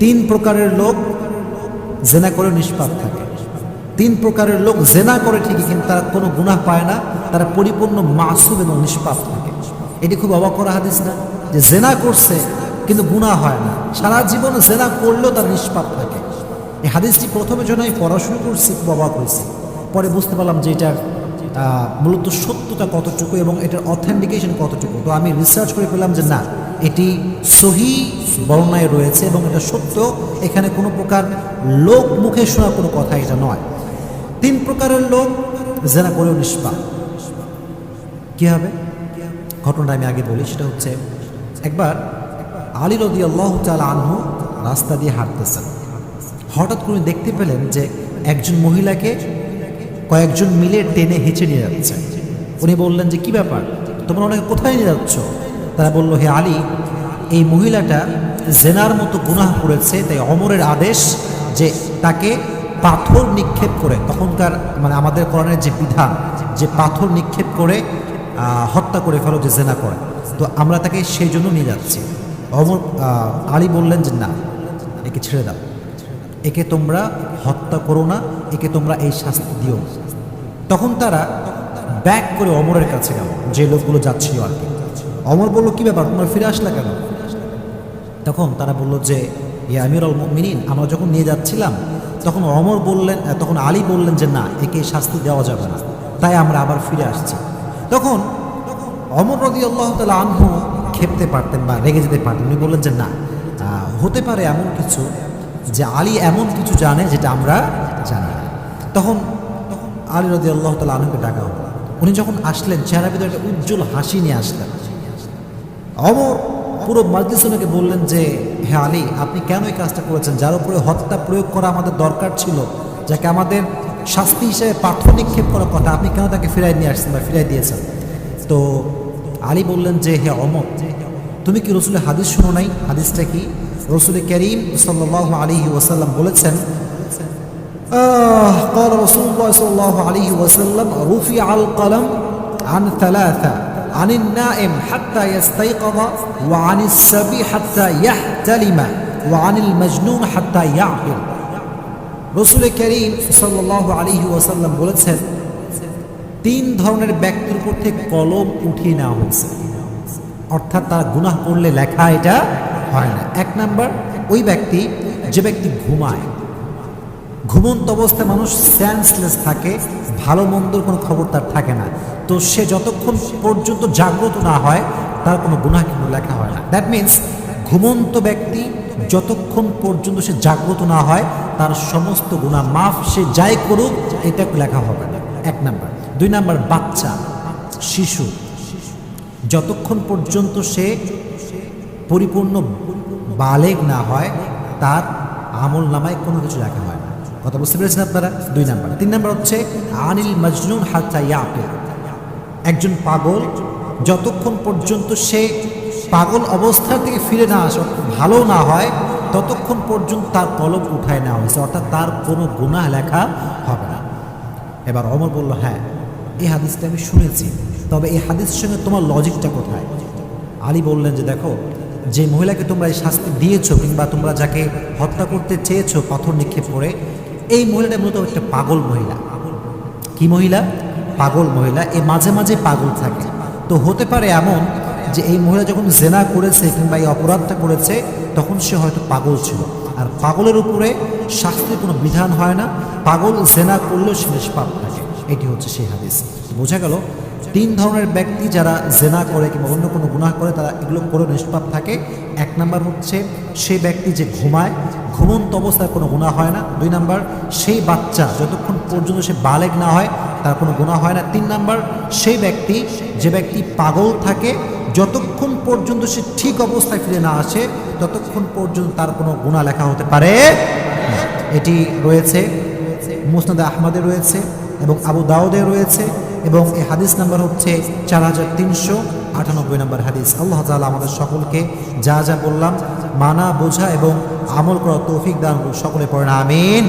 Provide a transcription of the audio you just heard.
তিন প্রকারের লোক জেনা করে নিষ্পাপ থাকে। তিন প্রকারের লোক জেনা করে ঠিকই কিন্তু তারা কোনো গুনাহ পায় না তারা পরিপূর্ণ মাসুম এবং নিষ্পাপ থাকে। এটি খুব অবাক করা হাদিস না যে জেনা করছে কিন্তু গুনাহ হয় না। সারা জীবন জেনা করলেও তার নিষ্পাপ থাকে। এই হাদিসটি প্রথমে যখন আমি পড়াশুনো করছি খুব অবাক হয়েছি। পরে বুঝতে পারলাম যে আহ, মূলত সত্যতা কতটুকু এবং এটার অথেন্টিকেশন কতটুকু? তো আমি রিসার্চ করে পেলাম যে না, এটি সহি বর্ণায় রয়েছে এবং এটা সত্য। এখানে কোনো প্রকার লোক মুখে শোনা কোনো কথা এটা নয়। তিন প্রকারের লোক, জেনা করেও নিষ্পাপ। কী হবে? ঘটনাটা আমি আগে বলি, সেটা হচ্ছে একবার আলী রদি আল্লাহ তাল আনহু রাস্তা দিয়ে হাঁটতেছেন। হঠাৎ করে দেখতে পেলেন যে একজন মহিলাকে কয়েকজন মিলে টেনে হেঁচে নিয়ে যাচ্ছে। উনি বললেন যে, কি ব্যাপার? তোমরা ওনাকে কোথায় নিয়ে যাচ্ছ? তারা বলল, হে আলী, এই মহিলাটা জেনার মতো গুনাহ করেছে, তাই অমরের আদেশ যে তাকে পাথর নিক্ষেপ করে, তখনকার মানে আমাদের কোরআনের যে বিধান, যে পাথর নিক্ষেপ করে হত্যা করে ফেলো, যে জেনা করে, তো আমরা তাকে সেই জন্য নিয়ে যাচ্ছি। অমর আলী বললেন যে, না, একে ছেড়ে দাও। একে তোমরা হত্যা করো না, একে তোমরা এই শাস্তি দিও। তখন তারা ব্যাক করে অমরের কাছে গেল, যে লোকগুলো যাচ্ছিল আর কি। অমর বলল, কি ব্যাপার, তোমরা ফিরে আসলা কেন? তখন তারা বলল যে, ইয়া আমির আল মিনিন আমরা যখন নিয়ে যাচ্ছিলাম, তখন অমর বললেন তখন আলী বললেন যে, না, একে শাস্তি দেওয়া যাবে না, তাই আমরা আবার ফিরে আসছি। তখন অমর রদি আল্লাহ তালা আনহু খেপতে পারতেন বা রেগে যেতে পারতেন। উনি বললেন যে, না হতে পারে এমন কিছু যে আলী এমন কিছু জানে যেটা আমরা জানি না। তখন তখন আলী রদি আল্লাহ তালা আলমকে ডাকা হলো। উনি যখন আসলেন চেহারা ভিতরে একটা উজ্জ্বল হাসি নিয়ে আসলেন। অমর পুরো মাজলিস ওনাকে বললেন যে হ্যাঁ আলী, আপনি কেন এই কাজটা করেছেন? যার উপরে হত্যা প্রয়োগ করা আমাদের দরকার ছিল, যাকে আমাদের শাস্তি হিসেবে পাথর নিক্ষেপ করার কথা, আপনি কেন তাকে ফিরাই নিয়ে আসছেন বা ফিরাই দিয়েছেন? তো আলী বললেন যে, হে অমর, তুমি কি রসুলের হাদিস শুনো নাই? হাদিসটা কি? রসুল করিম সাল্লাহ আলী ওসাল্লাম বলেছেন آه قال رسول الله صلى الله عليه وسلم رفع القلم عن ثلاثة عن النائم حتى يستيقظ وعن السبي حتى يحتلم وعن المجنون حتى يعقل রসুল করিম সাল্লাহ আলী ওয়াসাল্লাম বলেছেন তিন ধরনের ব্যক্তির উপর থেকে কলম উঠিয়ে নেওয়া হয়েছে অর্থাৎ তারা গুনাহ করলে লেখা এটা হয় না। এক নাম্বার, ওই ব্যক্তি, যে ব্যক্তি ঘুমায়, ঘুমন্ত অবস্থায় মানুষ সেন্সলেস থাকে, ভালো মন্দর কোনো খবর তার থাকে না। তো সে যতক্ষণ পর্যন্ত জাগ্রত না হয়, তার কোনো গুণা কিন্তু লেখা হয় না। দ্যাট মিন্স ঘুমন্ত ব্যক্তি যতক্ষণ পর্যন্ত সে জাগ্রত না হয়, তার সমস্ত গুণা মাফ সে যাই করুক, এটা লেখা হবে না। এক নাম্বার। দুই নাম্বার, বাচ্চা, শিশু, যতক্ষণ পর্যন্ত সে পরিপূর্ণ বালেগ না হয়, তার আমল নামায় কোনো কিছু লেখা হয় না। কথা বুঝতে পেরেছেন আপনারা? দুই নাম্বার। তিন নাম্বার হচ্ছে, আনিল মজনুন হাত্তা ইয়াকিল একজন পাগল, যতক্ষণ পর্যন্ত সে পাগল অবস্থা থেকে ফিরে না আসে ভালো না হয়, ততক্ষণ পর্যন্ত তার কলম উঠায় নেওয়া হয়েছে, অর্থাৎ তার কোনো গুনাহ লেখা হবে না। এবার অমর বলল হ্যাঁ এই হাদিসটা আমি শুনেছি, তবে এই হাদিসের সঙ্গে তোমার লজিকটা কোথায়? আলী বললেন যে, দেখো যে মহিলাকে তোমরা এই শাস্তি দিয়েছ কিংবা তোমরা যাকে হত্যা করতে চেয়েছো পাথর নিক্ষেপ করে, এই মহিলাটা মূলত একটা পাগল মহিলা। কি মহিলা? পাগল মহিলা। এ মাঝে মাঝে পাগল থাকে। তো হতে পারে এমন যে এই মহিলা যখন জেনা করেছে কিংবা এই অপরাধটা করেছে, তখন সে হয়তো পাগল ছিল। আর পাগলের উপরে শাস্তির কোনো বিধান হয় না। পাগল জেনা করলেও সে নিষ্পাপ থাকে। এটি হচ্ছে সেই হাদিস। বোঝা গেল? তিন ধরনের ব্যক্তি যারা জেনা করে কিংবা অন্য কোনো গুনাহ করে, তারা এগুলো করে নিষ্পাপ থাকে। এক নাম্বার হচ্ছে, সেই ব্যক্তি যে ঘুমায়, ঘুমন্ত অবস্থায় কোনো গুণা হয় না। দুই নাম্বার, সেই বাচ্চা যতক্ষণ পর্যন্ত সে বালেগ না হয়, তার কোনো গুণা হয় না। তিন নাম্বার, সেই ব্যক্তি, যে ব্যক্তি পাগল থাকে, যতক্ষণ পর্যন্ত সে ঠিক অবস্থায় ফিরে না আসে, ততক্ষণ পর্যন্ত তার কোনো গুণা লেখা হতে পারে এটি রয়েছে, মুসনাদে আহমদে রয়েছে এবং আবু দাউদে রয়েছে। এবং এই হাদিস নাম্বার হচ্ছে চার হাজার তিনশো আটানব্বই নম্বর হাদিস আল্লাহ তালা আমাদের সকলকে যা যা বললাম, মানা, বোঝা এবং আমল করা তৌফিক দান। সকলে পড়েন, আমিন